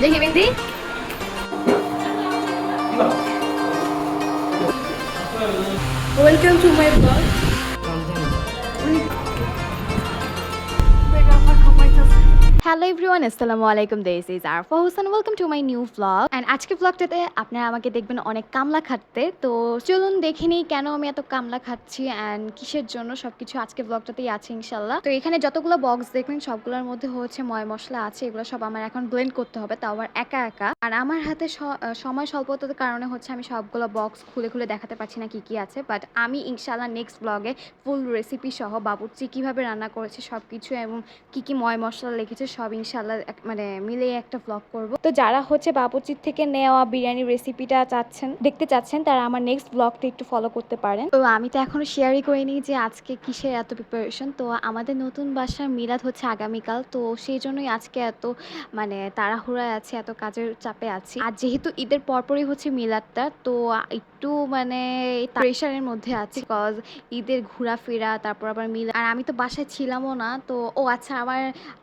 দেখি bindi welcome to my vlog hello everyone আসসালামু আলাইকুম this is Arfa Hossain welcome to my new vlog and আজকে ব্লগটাতে আপনারা আমাকে দেখবেন অনেক কামলা খাটতে। তো চলুন দেখে নিই কেন আমি এত কামলা খাচ্ছি অ্যান্ড কিসের জন্য সব কিছু আজকে ব্লগটাতেই আছে ইনশাল্লাহ। তো এখানে যতগুলো বক্স দেখবেন, সবগুলোর মধ্যে হচ্ছে ময় মশলা আছে, এগুলো সব আমার এখন ব্লেন্ড করতে হবে, তাও আবার একা একা। আর আমার হাতে সময় স্বল্পতার কারণে হচ্ছে আমি সবগুলো বক্স খুলে খুলে দেখাতে পারছি না কি কি আছে। বাট আমি ইনশাল্লাহ নেক্সট ব্লগে ফুল রেসিপি সহ বাবুর্চি কীভাবে রান্না করেছে সব কিছু এবং কি কি ময় মশলা লিখেছে সব ইনশাল্লাহ মানে মিলিয়ে একটা ব্লগ করব। তো যারা হচ্ছে বাবুর্চির থেকে নেওয়া বিরিয়ানি রেসিপিটা চাচ্ছেন দেখতে চাচ্ছেন তারা আমার নেক্সট ব্লগটা একটু ফলো করতে পারেন। তো আমি তো এখনও শেয়ারই করিনি যে আজকে কিসের এত প্রিপারেশন তো আমাদের নতুন বাসার মিলাদ হচ্ছে আগামীকাল তো সেই জন্যই আজকে এত মানে তাড়াহুড়ায় আছে এত কাজের চাপে আছি। আর যেহেতু ঈদের পরপরই হচ্ছে মিলাদটা তো একটু মানে প্রেশারের মধ্যে আছি। কজ ঈদের ঘোরাফেরা তারপর আবার মিলাদ। আর আমি তো বাসায় ছিলামও না তো ও আচ্ছা আমার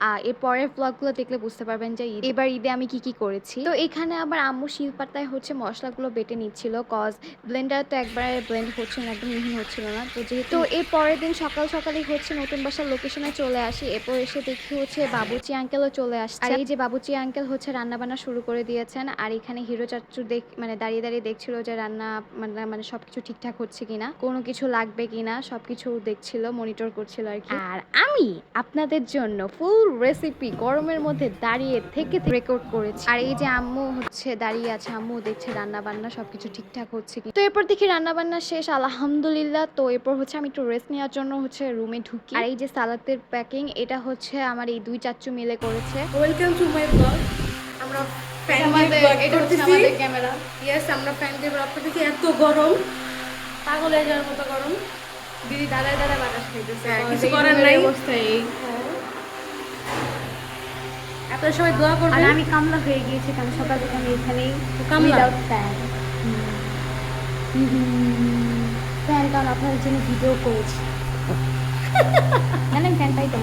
আহ, পরের ব্লগগুলো দেখলে বুঝতে পারবেন যে এবার ঈদে আমি কি কি করেছি। তো এখানে আবার আম্মু শিলপাতায় হচ্ছে মশলাগুলো বেটে নিচ্ছিল কজ ব্লেন্ডার তো একবারে ব্লেন্ড হচ্ছে না একদম মিহি হচ্ছিল না। তো যেহেতু এর পরের দিন সকাল সকালই হচ্ছে নতুন বাসার লোকেশনে চলে আসি এরপর এসে দেখি হচ্ছে বাবুচি আঙ্কেলও চলে আসছে। আর এই যে বাবুচি আঙ্কেল হচ্ছে রান্না বান্না শুরু করে দিয়েছেন আর এখানে হিরো চাচু দেখ মানে দাঁড়িয়ে দাঁড়িয়ে দেখছিল যে রান্না মানে মানে সবকিছু ঠিকঠাক হচ্ছে কিনা কোনো কিছু লাগবে কিনা সবকিছু দেখছিল মনিটর করছিল আর কি। আর আমি আপনাদের জন্য ফুল রেসিপি গরমের মধ্যে দাঁড়িয়ে থেকে রেকর্ড করেছি। আর এই যে আম্মু হচ্ছে দাঁড়িয়ে আছে আম্মু দেখছে রান্না বান্না সবকিছু ঠিকঠাক হচ্ছে কি? তো এরপর দেখি রান্না বান্না শেষ আলহামদুলিল্লাহ। তো এরপর হচ্ছে আমি একটু রেস্ট নেওয়ার জন্য হচ্ছে রুমে ঢুকি। আর এই যে সালাতের প্যাকিং এটা হচ্ছে আমার এই দুই চাচু মিলে করেছে। ওয়েলকাম টু মাই ব্লগ আমরা ক্যামেরা ইয়েস আমরা ফ্যান দিয়ে ব্লগ করতেছি। এত গরম। পাগল হয়ে যাওয়ার মতো গরম। দিদি দাদায় দাদা বাতাস খাইতেছে। হ্যাঁ, কিছু করার নাই। অবস্থা এই। আপনারা সবাই দোয়া আর আমি কামলা হয়ে গিয়েছি কারণ সকাল থেকে আমি এখানেই কামলা? ফ্যান ফ্যান কারণ আপনাদের জন্য ভিডিও করেছি জানেন ফ্যানটাই তো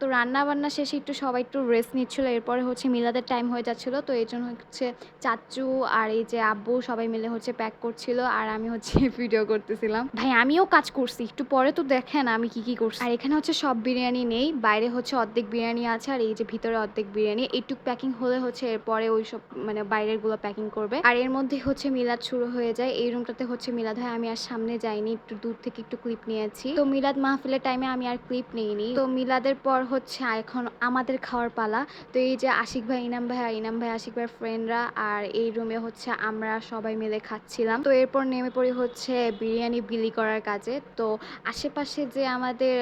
তো রান্না বান্না শেষে একটু সবাই একটু রেস্ট নিচ্ছিল এরপরে হচ্ছে মিলাদের টাইম হয়ে যাচ্ছিল তো এই জন্য হচ্ছে চাচু আর এই যে আব্বু সবাই মিলে হচ্ছে প্যাক করছিল আর আমি হচ্ছে ভিডিও করতেছিলাম। ভাই আমিও কাজ করছি একটু পরে তো দেখেন আমি কি কি করছি। আর এখানে হচ্ছে সব বিরিয়ানি নেই বাইরে হচ্ছে অর্ধেক বিরিয়ানি আছে আর এই যে ভিতরে অর্ধেক বিরিয়ানি এইটুক প্যাকিং হলে হচ্ছে এরপরে ওই সব মানে বাইরেরগুলো প্যাকিং করবে। আর এর মধ্যে হচ্ছে মিলাদ শুরু হয়ে যায় এই রুমটাতে হচ্ছে মিলাদ হয় আমি আর সামনে যাইনি একটু দূর থেকে একটু ক্লিপ নিয়েছি। তো মিলাদ মাহফিলের টাইমে আমি আর ক্লিপ নিইনি। তো মিলাদের পর হচ্ছে এখন আমাদের খাওয়ার পালা। তো এই যে আশিক ভাই, ইনাম ভাই ইনাম ভাই আশিক ভাই ফ্রেন্ডরা আর এই রুমে হচ্ছে আমরা সবাই মিলে খাচ্ছিলাম। তো এরপর নেমে পড়ি হচ্ছে বিরিয়ানি বিলি করার কাজে। তো আশেপাশে যে আমাদের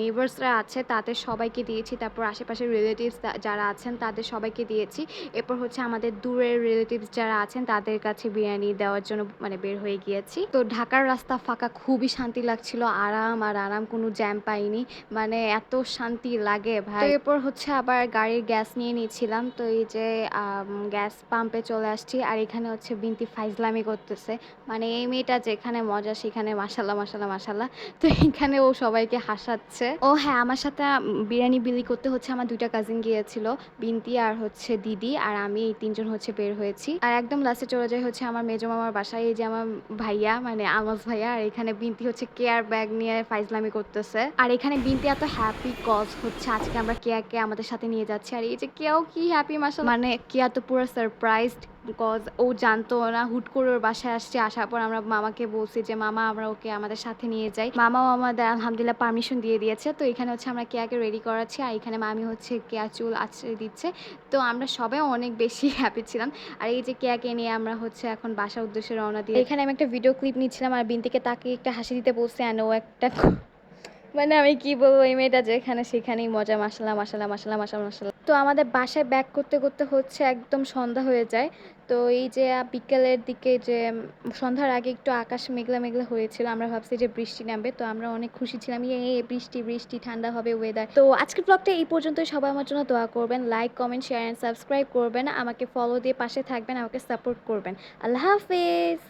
নেবার্সরা আছে, তাদের সবাইকে দিয়েছি। তারপর আশেপাশের রিলেটিভস যারা আছেন, তাদের সবাইকে দিয়েছি। এরপর হচ্ছে আমাদের দূরের রিলেটিভস যারা আছেন, তাদের কাছে বিরিয়ানি দেওয়ার জন্য মানে বের হয়ে গিয়েছি। তো ঢাকার রাস্তা ফাঁকা, খুবই শান্তি লাগছিল। আরাম আর আরাম, কোনো জ্যাম পাইনি। মানে এত শান্তি লাগে ভাই। এরপর হচ্ছে আবার গাড়ির গ্যাস নিয়ে নিয়েছিলাম তো এই যে গ্যাস পাম্পে চলে আসছি। আর এখানে হচ্ছে বিনতি ফাইজলামি করতেছে। মানে এই মেয়েটা যেখানে মজা সেখানে মাসাল্লাহ মাসাল্লাহ মাসাল্লাহ তো এখানে ও সবাইকে হাসাচ্ছে। ও হ্যাঁ আমার সাথে বিরিয়ানি বিলি করতে হচ্ছে আমার দুইটা কাজিন গিয়েছিল বিনতি আর হচ্ছে দিদি। আর আমি এই তিনজন হচ্ছে বের হয়েছি। আর একদম লাস্টে চলে যায় হচ্ছে আমার মেজো মামার বাসায়। এই যে আমার ভাইয়া মানে আমাজ ভাইয়া। আর এখানে বিনতি হচ্ছে কেয়ার ব্যাগ নিয়ে ফাইজলামি করতেছে। আর এখানে বিনতি এত হ্যাপি কজ হচ্ছে আজকে আমরা কেয়াকে আমাদের সাথে নিয়ে যাচ্ছি। আর এই যে কেউ কি হ্যাপি মাসা মানে কেয়া তো পুরো সারপ্রাইজড বিকজ ও জানতো না হুট করে ওর বাসায় আসছে। আসার পর আমরা মামাকে বলছি যে মামা আমরা ওকে আমাদের সাথে নিয়ে যাই। মামাও আমাদের আলহামদুলিল্লাহ পারমিশন দিয়ে দিয়েছে। তো এখানে হচ্ছে আমরা কেয়াকে রেডি করাচ্ছি। আর এখানে মামি হচ্ছে কেয়া চুল আছড়ে দিচ্ছে। তো আমরা সবাই অনেক বেশি হ্যাপি ছিলাম। আর এই যে কেয়াকে নিয়ে আমরা হচ্ছে এখন বাসার উদ্দেশ্যে রওনা দিই এখানে আমি একটা ভিডিও ক্লিপ নিচ্ছিলাম। আর বিনতিকে তাকে একটা হাসি দিতে বলছে। অ্যান্ড ও একটা মানে আমি কি বলব এই মেয়েটা যেখানে সেখানেই মজা মাসালা মাসালা মাসালা মাসালা মাসালা তো আমাদের বাসায় ব্যাক করতে করতে হচ্ছে একদম সন্ধ্যা হয়ে যায়। তো এই যে বিকেলের দিকে যে সন্ধ্যার আগে একটু আকাশ মেঘলা মেঘলা হয়েছিল আমরা ভাবছি যে বৃষ্টি নামবে। তো আমরা অনেক খুশি ছিলাম ইয়ে এ, বৃষ্টি বৃষ্টি ঠান্ডা হবে ওয়েদার তো আজকের ব্লগটা এই পর্যন্তই। সবাই আমার জন্য দোয়া করবেন like comment share and subscribe করবেন। আমাকে ফলো দিয়ে পাশে থাকবেন আমাকে সাপোর্ট করবেন। আল্লাহ হাফেজ!